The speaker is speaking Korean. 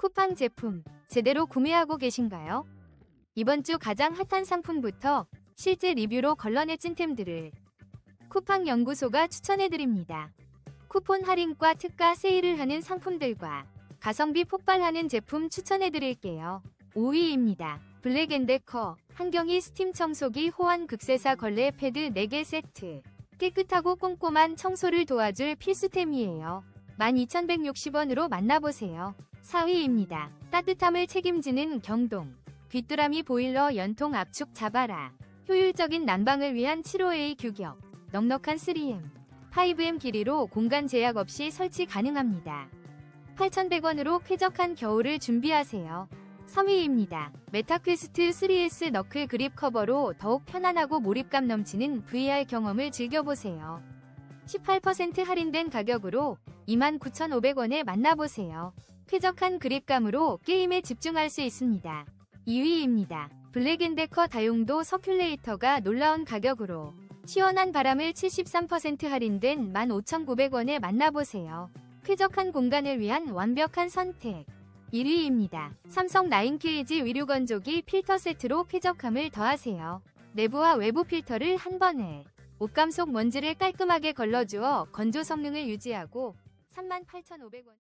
쿠팡 제품 제대로 구매하고 계신가요? 이번 주 가장 핫한 상품부터 실제 리뷰로 걸러내 찐템들을 쿠팡 연구소가 추천해드립니다. 쿠폰 할인과 특가 세일을 하는 상품들과 가성비 폭발하는 제품 추천해드릴게요. 5위입니다. 블랙앤데커 한경이 스팀 청소기 호환 극세사 걸레 패드 4개 세트 깨끗하고 꼼꼼한 청소를 도와줄 필수템이에요. 12,160원으로 만나보세요. 4위입니다. 따뜻함을 책임지는 경동. 귀뚜라미 보일러 연통 압축 잡아라. 효율적인 난방을 위한 7호A 규격. 넉넉한 3M, 5M 길이로 공간 제약 없이 설치 가능합니다. 8,100원으로 쾌적한 겨울을 준비하세요. 3위입니다. 메타퀘스트 3S 너클 그립 커버로 더욱 편안하고 몰입감 넘치는 VR 경험을 즐겨보세요. 18% 할인된 가격으로 29,500원에 만나보세요. 쾌적한 그립감으로 게임에 집중할 수 있습니다. 2위입니다. 블랙앤데커 다용도 서큘레이터가 놀라운 가격으로 시원한 바람을 73% 할인된 15,900원에 만나보세요. 쾌적한 공간을 위한 완벽한 선택. 1위입니다. 삼성 9케이지 위류 건조기 필터 세트로 쾌적함을 더하세요. 내부와 외부 필터를 한 번에 옷감 속 먼지를 깔끔하게 걸러주어 건조 성능을 유지하고 38,500원.